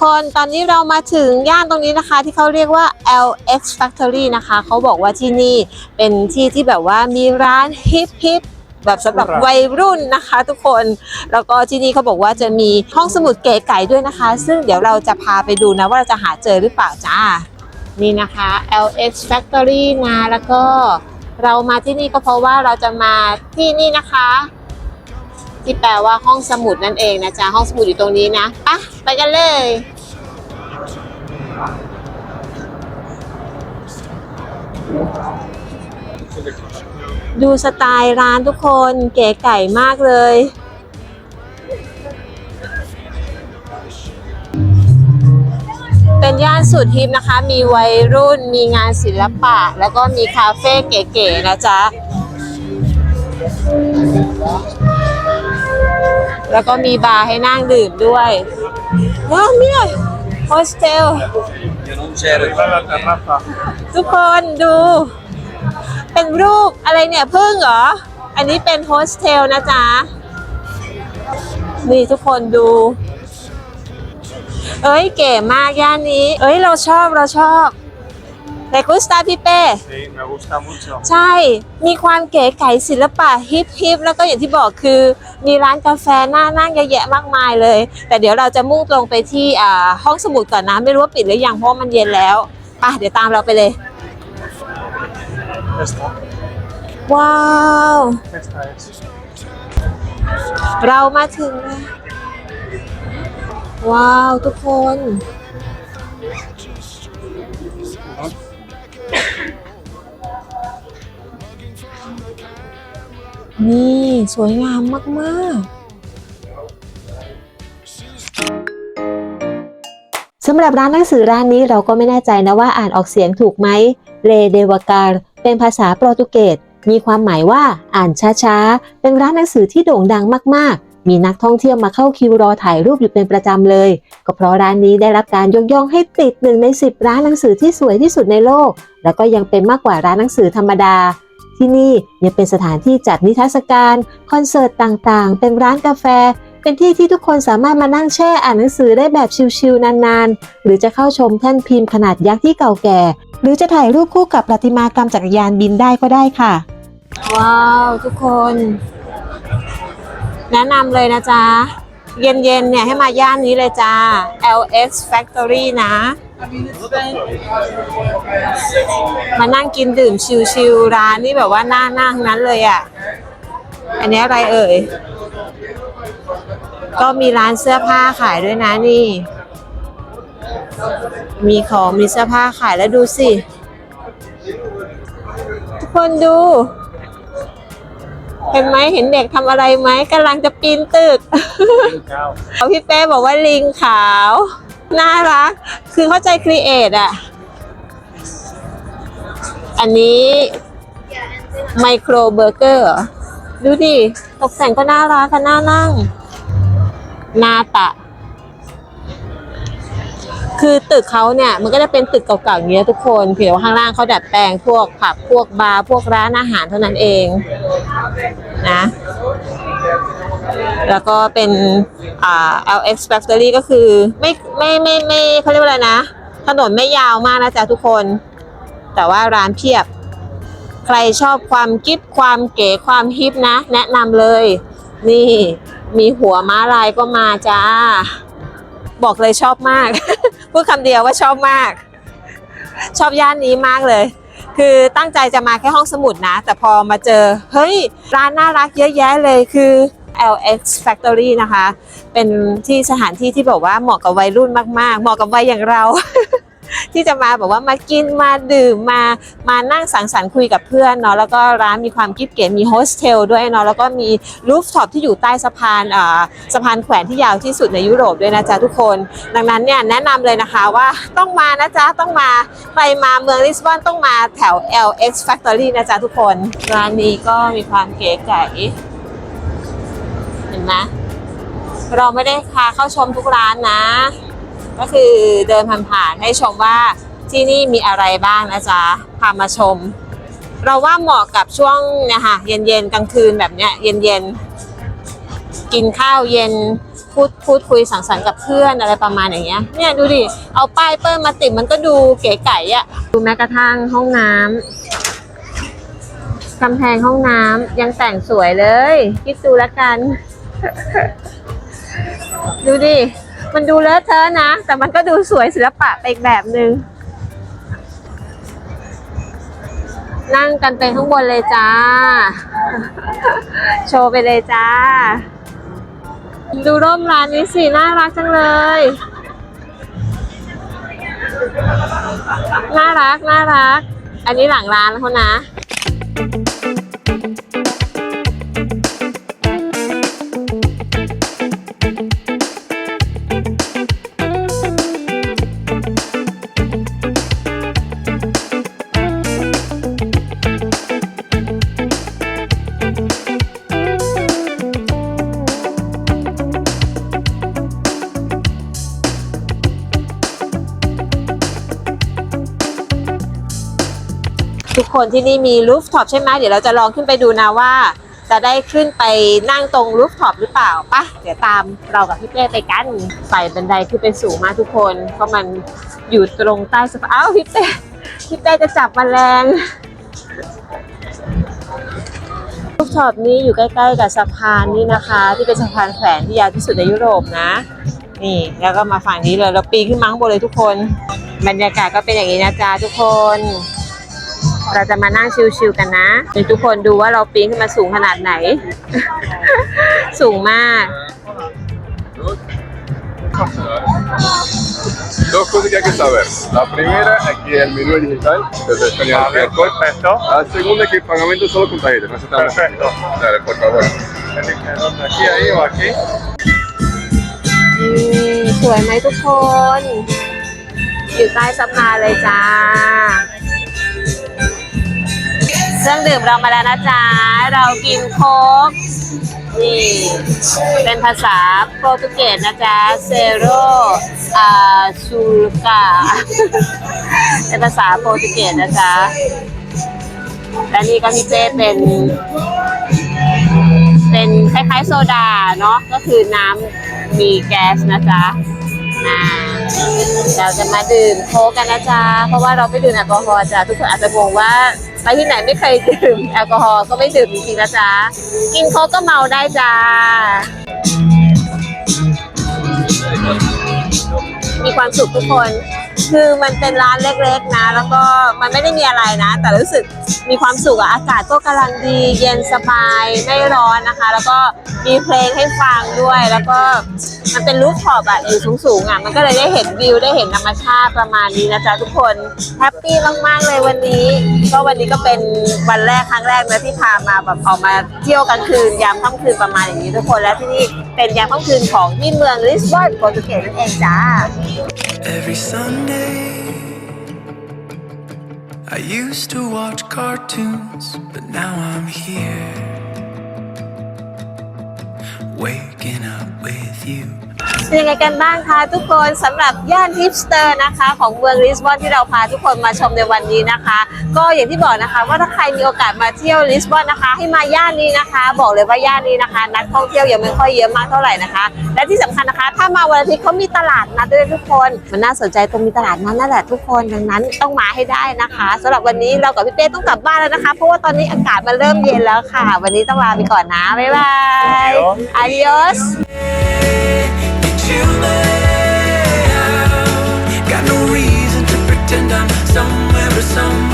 คนตอนนี้เรามาถึงย่านตรงนี้นะคะ ที่เขาเรียกว่า LX Factory นะคะ เขาบอกว่าที่นี่เป็นที่ที่แบบว่ามีร้านฮิปฮิปแบบสำหรับวัยรุ่นนะคะ ทุกคนแล้วก็ที่นี่เขาบอกว่าจะมีห้องสมุดเก๋ไก่ด้วยนะคะ ซึ่งเดี๋ยวเราจะพาไปดูนะว่าเราจะหาเจอหรือเปล่าจ้านี่นะคะ LX Factory นะแล้วก็เรามาที่นี่ก็เพราะว่าเราจะมาที่นี่นะคะ ที่แปลว่าห้องสมุดนั่นเองนะจ๊ะห้องสมุดอยู่ตรงนี้นะปะไปกันเลยดูสไตล์ร้านทุกคนเก๋ไก่มากเลย เป็นย่านสุดฮิปนะคะ มีวัยรุ่น มีงานศิลปะ แล้วก็มีคาเฟ่เก๋ๆนะจ๊ะ แล้วก็มีบาร์ให้นั่งดื่มด้วยว้าวเนี่ยโฮสเทลทุกคนดู เป็นรูปอะไรเนี่ยพึ่งเหรอ อันนี้เป็นโฮสเทลนะจ๊ะ นี่ทุกคนดู เอ้ยเก๋มากย่านนี้ เอ้ยเราชอบเราชอบ แต่กุสตาพี่เป้ sì mi gusta mucho ใช่ มีความเก๋ไก๋ศิลปะฮิปฮิปแล้วก็อย่างที่บอกคือ มีร้านกาแฟน่านั่งเยอะแยะมากมายเลย แต่เดี๋ยวเราจะมุ่งตรงไปที่อ่าห้องสมุดก่อนนะ ไม่รู้ว่าปิดหรือยังเพราะว่ามันเย็นแล้วไปเดี๋ยวตามเราไปเลย questa ว้าว questa è เรามาถึงแล้วว้าวทุกคน นี่สวยงามมาก ๆสำหรับร้านหนังสือร้านนี้เราก็ไม่แน่ใจนะว่าอ่านออกเสียงถูกไหมเรเดวากา r เป็นภาษาโปรตุเกส มีความหมายว่าอ่านช้าๆ เป็นร้านหนังสือที่โด่งดังมากๆ มีนักท่องเที่ยวมาเข้าคิวรอถ่ายรูปอยู่เป็นประจำเลย ก็เพราะร้านนี้ได้รับการยกย่องให้ติดหนึ่งใน 10 ร้านหนังสือที่สวยที่สุดในโลก แล้วก็ยังเป็นมากกว่าร้านหนังสือธรรมดา ที่นี่ยังเป็นสถานที่จัดนิทรรศการ คอนเสิร์ตต่างๆ เป็นร้านกาแฟ เป็นที่ที่ทุกคนสามารถมานั่งแช่อ่านหนังสือได้แบบชิลๆนานๆ หรือจะเข้าชมแท่นพิมพ์ขนาดยักษ์ที่เก่าแก่ หรือจะถ่ายรูปคู่กับประติมากรรมจักรยานบินได้ก็ได้ค่ะ ว้าวทุกคน แนะนำเลยนะจ๊ะ เย็นๆเนี่ยให้มาย่านนี้เลยจ้า LX Factory นะ มานั่งกินดื่มชิลๆร้านนี่แบบว่าน่านั่งนั้นเลยอะ อันนี้อะไรเอ่ย ก็มีร้านเสื้อผ้าขายด้วยนะนี่ มีของมีเสื้อผ้าขายแล้วดูสิ ทุกคนดู เห็นไหมเห็นเด็กทำอะไรไหมกำลังจะปีนตึก ciao เอาพี่เป้บอกว่าลิงขาว น่ารัก คือเข้าใจครีเอทอะ อันนี้ไมโครเบอร์เกอร์ดูดิ ตกแต่งก็น่ารักค่ะน่านั่ง นาตะ คือตึกเขาเนี่ย มันก็จะเป็นตึกเก่าๆอย่างเงี้ยทุกคนเพียงแต่ว่าข้างล่างเขาดัดแปลงพวกผับพวกบาร์พวกร้านอาหารเท่านั้นเอง นะ แล้วก็เป็นอ่า LX Factory ก็คือไม่ไม่ไม่ไม่เขาเรียกว่าอะไรนะ ถนนไม่ยาวมากนะจ๊ะทุกคน แต่ว่าร้านเพียบ ใครชอบความกิ๊บความเก๋ความฮิปนะ แนะนำเลย นี่มีหัวม้าลายก็มาจ้า บอกเลยชอบมาก พูดคำเดียวว่าชอบมาก ชอบย่านนี้มากเลยคือตั้งใจจะมาแค่ห้องสมุดนะ แต่พอมาเจอ เฮ้ย ร้านน่ารักเยอะแยะเลยคือ LX Factory นะคะ เป็นที่สถานที่ที่แบบว่าเหมาะกับวัยรุ่นมาก ๆ เหมาะกับวัยอย่างเรา ที่จะมาแบบว่ามากินมาดื่มมามานั่งสังสรรค์คุยกับเพื่อนเนาะแล้วก็ร้านมีความกิ๊บเก๋มีโฮสเทลด้วยเนาะแล้วก็มีรูฟท็อปที่อยู่ใต้สะพานอ่าสะพานแขวนที่ยาวที่สุดในยุโรปด้วยนะจ๊ะทุกคน ดังนั้นเนี่ยแนะนำเลยนะคะว่าต้องมานะจ๊ะต้องมาใครมาเมืองลิสบอนต้องมาแถว LX Factory นะจ๊ะทุกคน ร้านนี้ก็มีความเก๋ไก๋ ห็นไหมเราไม่ได้พาเข้าชมทุกร้านนะ ก็คือเดินผ่านๆให้ชมว่าที่นี่มีอะไรบ้างนะจ๊ะพามาชม เราว่าเหมาะกับช่วงเนี่ยค่ะเย็นๆกลางคืนแบบเนี้ย เย็นๆกินข้าวเย็นพูดพูดคุยสังสรรค์กับเพื่อนอะไรประมาณอย่างเงี้ยเนี่ยดูดิเอาป้ายเปิ้ลมาติดมันก็ดูเก๋ไก๋อะดูแม้กระทั่งห้องน้ำกำแพงห้องน้ำยังแต่งสวยเลย คิดดูแล้วกัน ดูดิ มันดูเลอะเทอะนะ แต่มันก็ดูสวยศิลปะไปอีกแบบหนึง่งนั่งกันไปข้างบนเลยจ้า โชว์ไปเลยจ้า ดูร่มร้านนี้สิ น่ารักจังเลย น่ารัก น่ารัก อันนี้หลังร้านเขานะ คนที่นี่มีรูฟท็อปใช่ไหมเดี๋ยวเราจะลองขึ้นไปดูนะว่า จะได้ขึ้นไปนั่งตรงรูฟท็อปหรือเปล่าปะเดี๋ยวตามเรากับพี่เป้ไปกันไต่บันไดขึ้นไปสูงมากทุกคนเพราะมันอยู่ตรงใต้สะพานอ้าวพี่เป้พี่เป้จะจับแมลงรูฟท็อปนี้อยู่ใกล้ๆกับสะพานนี่นะคะ ที่เป็นสะพานแขวนที่ยาวที่สุดในยุโรปนะ นี่แล้วก็มาฝั่งนี้เลยเราปีนขึ้นมาข้งบนเลยทุกคน บรรยากาศก็เป็นอย่างนี้นะจ๊ะทุกคน เราจะมานั่งชิลๆกันนะเดี๋ยวทุกคนดูว่าเราปีนขึ้นมาสูงขนาดไหน สูงมาก Dos cosas que hay que saber. La primera, aquí el menú es digital, desde España al Vale, QR. perfecto. La segunda, que el pagamento es solo con tarjeta, no aceptamos. Perfecto. Dale, por favor. Elige dónde, Aquí, ahí o aquí. นี่สวยไหมทุกคน อยู่ใต้สะพานเลยจ้า เครื่องดื่มเรามาแล้วนะจ๊ะ เรากินโค้กนี่เป็นภาษาโปรตุเกสนะจ๊ะเซโรอาชูกาเป็นภาษาโปรตุเกสนะจ๊ะและนี่ก็พี่เจ้เป็นเป็นคล้ายๆโซดาเนาะก็คือน้ำมีแก๊สนะจ๊ะอ่า เราจะมาดื่มโค้กกันนะจ๊ะ เพราะว่าเราไม่ดื่มแอลกอฮอล์จ้ะทุกคนอาจจะงงว่าไปที่ไหนไม่เคยดื่มแอลกอฮอล์ก็ไม่ดื่มจริงๆนะจ๊ะ กินโค้กก็เมาได้จ้า มีความสุขทุกคน คือมันเป็นร้านเล็กๆนะ แล้วก็มันไม่ได้มีอะไรนะ แต่รู้สึกมีความสุขอะอากาศก็กำลังดีเย็นสบายไม่ร้อนนะคะ แล้วก็มีเพลงให้ฟังด้วยแล้วก็ มันเป็นรูฟท็อปอะอยู่สูงๆอะมันก็เลยได้เห็นวิวได้เห็นธรรมชาติประมาณนี้นะจ๊ะทุกคนแฮปปี้มากๆเลยวันนี้ก็วันนี้ก็เป็นวันแรกครั้งแรกนะที่พามาแบบออกมาเที่ยวกลางคืนยามค่ำคืนประมาณอย่างนี้ทุกคนและที่นี่เป็นยามค่ำคืนของที่เมืองลิสบอนโปรตุเกสนั่นเองจ้า Every Sunday, I used to watch cartoons, but now I'm here, waking up with you. เป็นยังไงกันบ้างคะทุกคนสำหรับย่านฮิปสเตอร์นะคะ ของเมืองลิสบอนที่เราพาทุกคนมาชมในวันนี้นะคะ ก็อย่างที่บอกนะคะว่าถ้าใครมีโอกาสมาเที่ยวลิสบอนนะคะ ให้มาย่านนี้นะคะ บอกเลยว่าย่านนี้นะคะ นักท่องเที่ยวยังไม่ค่อยเยอะมากเท่าไหร่นะคะ และที่สำคัญนะคะ ถ้ามาวันอาทิตย์เขามีตลาดนัดด้วยทุกคนมันน่าสนใจตรงมีตลาดนัดนั่นแหละทุกคนดังนั้นต้องมาให้ได้นะคะสำหรับวันนี้เรากับพี่เป้ต้องกลับบ้านแล้วนะคะ เพราะว่าตอนนี้อากาศมันเริ่มเย็นแล้วค่ะ วันนี้ต้องลาไปก่อนนะบ๊ายบาย Adios. somewhere